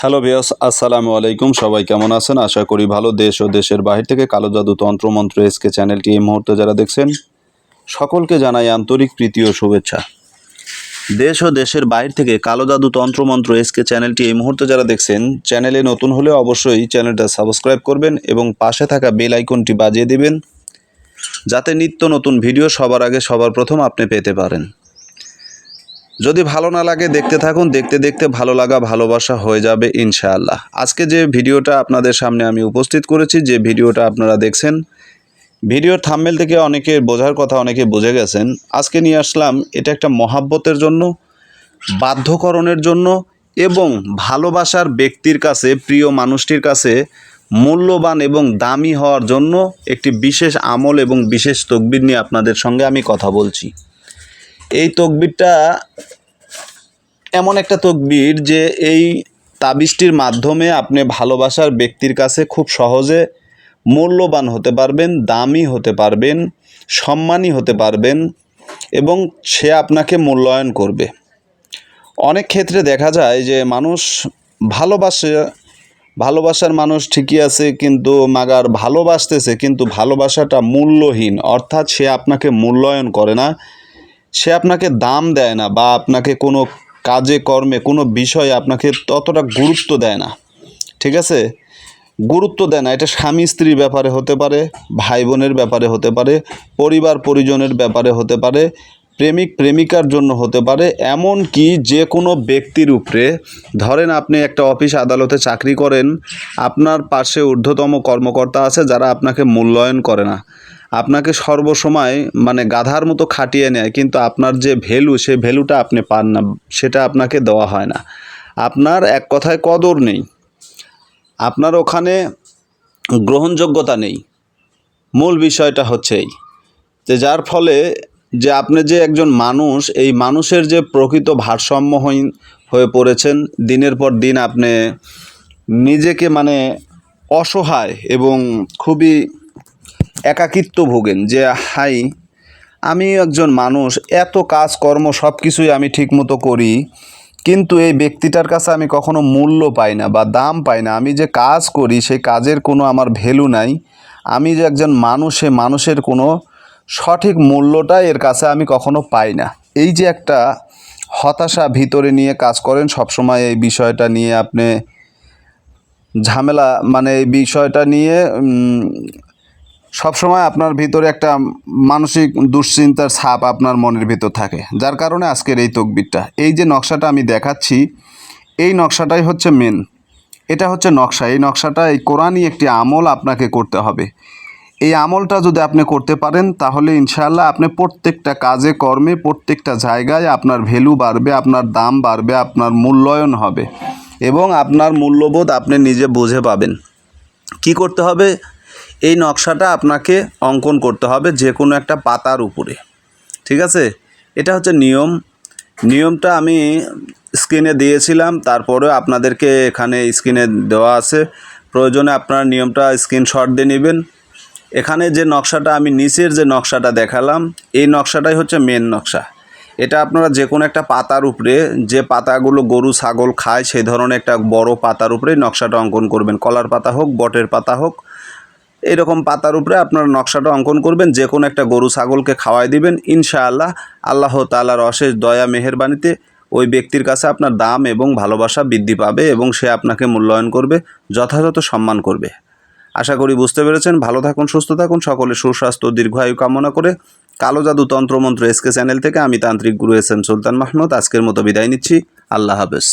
Hello বিয়স আসসালামু আলাইকুম সবাই কেমন আছেন? আশা করি ভালো। দেশ ও দেশের বাহির থেকে কালো জাদু তন্ত্রমন্ত্র এসকে চ্যানেলটি এই মুহূর্তে যারা দেখছেন, সকলকে জানাই আন্তরিক প্রীতি ও শুভেচ্ছা। দেশ ও দেশের বাইরে থেকে কালো জাদু তন্ত্রমন্ত্র এসকে চ্যানেলটি এই মুহূর্তে যারা দেখছেন চ্যানেলে নতুন হলে অবশ্যই চ্যানেলটা সাবস্ক্রাইব করবেন এবং পাশে থাকা বেল আইকনটি বাজিয়ে দিবেন, যাতে নিত্য নতুন ভিডিও সবার আগে সবার প্রথম আপনি পেতে পারেন। যদি ভালো না লাগে দেখতে থাকুন, দেখতে দেখতে ভালো লাগা, ভালোবাসা হয়ে যাবে ইনশাআল্লাহ। আজকে যে ভিডিওটা আপনাদের সামনে আমি উপস্থিত করেছি, যে ভিডিওটা আপনারা দেখছেন, ভিডিওর থাম্বেল থেকে অনেকে বোঝার কথা, অনেকে বুঝে গেছেন। আজকে নিয়ে আসলাম, এটা একটা মহাব্বতের জন্য, বাধ্যকরণের জন্য এবং ভালোবাসার ব্যক্তির কাছে, প্রিয় মানুষটির কাছে মূল্যবান এবং দামি হওয়ার জন্য একটি বিশেষ আমল এবং বিশেষ তকবির নিয়ে আপনাদের সঙ্গে আমি কথা বলছি। এই তকবিরটা এমন একটা তকবির যে এই তাবিজটির মাধ্যমে আপনি ভালোবাসার ব্যক্তির কাছে খুব সহজে মূল্যবান হতে পারবেন, দামি হতে পারবেন, সম্মানী হতে পারবেন এবং সে আপনাকে মূল্যায়ন করবে। অনেক ক্ষেত্রে দেখা যায় যে মানুষ ভালোবাসে, ভালোবাসার মানুষ ঠিকই আছে কিন্তু মাগার ভালোবাসতেছে কিন্তু ভালোবাসাটা মূল্যহীন, অর্থাৎ সে আপনাকে মূল্যায়ন করে না। সে আপনাকে দাম দেয় না বা আপনাকে কোনো কাজে, কর্মে, কোনো বিষয়ে আপনাকে ততটা গুরুত্ব দেয় না। ঠিক আছে? গুরুত্ব দেয় না। এটা স্বামী স্ত্রীর ব্যাপারে হতে পারে ভাই বোনের ব্যাপারে হতে পারে, পরিবার পরিজনের ব্যাপারে হতে পারে, প্রেমিক প্রেমিকার জন্য হতে পারে, এমন কি যে কোনো ব্যক্তির উপরে। ধরেন আপনি একটা অফিস আদালতে চাকরি করেন, আপনার পাশে ঊর্ধ্বতম কর্মকর্তা আছে যারা আপনাকে মূল্যায়ন করে না। আপনাকে সর্বসময় মানে গাধার মতো খাটিয়ে নেয়, কিন্তু আপনার যে ভ্যালু, সে ভ্যালুটা আপনি পান না, সেটা আপনাকে দেওয়া হয় না। আপনার এক কথায় কদর নেই। আপনার ওখানে গ্রহণযোগ্যতা নেই। মূল বিষয়টা হচ্ছে এই, যে যার ফলে যে আপনি যে একজন মানুষ, এই মানুষের যে প্রকৃত ভারসাম্যহীন হয়ে পড়েছেন, দিনের পর দিন আপনি নিজেকে মানে অসহায় এবং খুবই একাকিত্ব ভোগেন যে, হাই, আমি একজন মানুষ, এত কাজকর্ম সব কিছুই আমি ঠিকমতো করি, কিন্তু এই ব্যক্তিটার কাছে আমি কখনো মূল্য পাই না বা দাম পাই না। আমি যে কাজ করি, সেই কাজের কোনো আমার ভ্যালু নাই। আমি যে একজন মানুষ, সে মানুষের কোনো সঠিক মূল্যটা এর কাছে আমি কখনো পাই না। এই যে একটা হতাশা ভিতরে নিয়ে কাজ করেন, সবসময় এই বিষয়টা নিয়ে আপনি ঝামেলা মানে এই বিষয়টা নিয়ে সবসময় আপনার ভিতরে একটা মানসিক দুশ্চিন্তার ছাপ আপনার মনের ভিতর থাকে। যার কারণে আজকের এই তকবিরটা। এই যে নকশাটা আমি দেখাচ্ছি, এই নকশাটাই হচ্ছে মেন এটা হচ্ছে নকশা। এই নকশাটা, এই কোরআনই একটি আমল আপনাকে করতে হবে। এই আমলটা যদি আপনি করতে পারেন, তাহলে ইনশাআল্লাহ আপনি প্রত্যেকটা কাজে কর্মে, প্রত্যেকটা জায়গায় আপনার ভ্যালু বাড়বে, আপনার দাম বাড়বে, আপনার মূল্যায়ন হবে এবং আপনার মূল্যবোধ আপনি নিজে বুঝে পাবেন। কি করতে হবে? এই নকশাটা আপনাকে অঙ্কন করতে হবে যে কোনো একটা পাতার উপরে। ঠিক আছে? এটা হচ্ছে নিয়ম। নিয়মটা আমি স্ক্রিনে দিয়েছিলাম, তারপরেও আপনাদেরকে এখানে স্ক্রিনে দেওয়া আছে। প্রয়োজনে আপনারা নিয়মটা স্ক্রিনশট দিয়ে নেবেন। এখানে যে নকশাটা, আমি নিচের যে নকশাটা দেখালাম, এই নকশাটাই হচ্ছে মেন নকশা। এটা আপনারা যে কোনো একটা পাতার উপরে, যে পাতাগুলো গরু, ছাগল খায়, সেই ধরনের একটা বড় পাতার উপরে নকশাটা অঙ্কন করবেন। কলার পাতা হোক, বটের পাতা হোক এরকম পাতার উপরে আপনারা নকশাটা অঙ্কন করবেন যে কোনো একটা গরু ছাগলকে খাওয়াই দিবেন, ইনশাআল্লাহ আল্লাহ তাআলার অশেষ দয়া, মেহেরবানিতে ওই ব্যক্তির কাছে আপনার দাম এবং ভালোবাসা বৃদ্ধি পাবে এবং সে আপনাকে মূল্যায়ন করবে, যথাযথ সম্মান করবে। আশা করি বুঝতে পেরেছেন, ভালো থাকুন, সুস্থ থাকুন, সকলে সুস্বাস্থ্য, দীর্ঘায়ু কামনা করে কালো জাদু তন্ত্রমন্ত্র এসকে চ্যানেল থেকে আমি তান্ত্রিক গুরু এস এম সুলতান মাহমুদ, আজকের মতো বিদায় নিচ্ছি, আল্লাহ হাফেজ।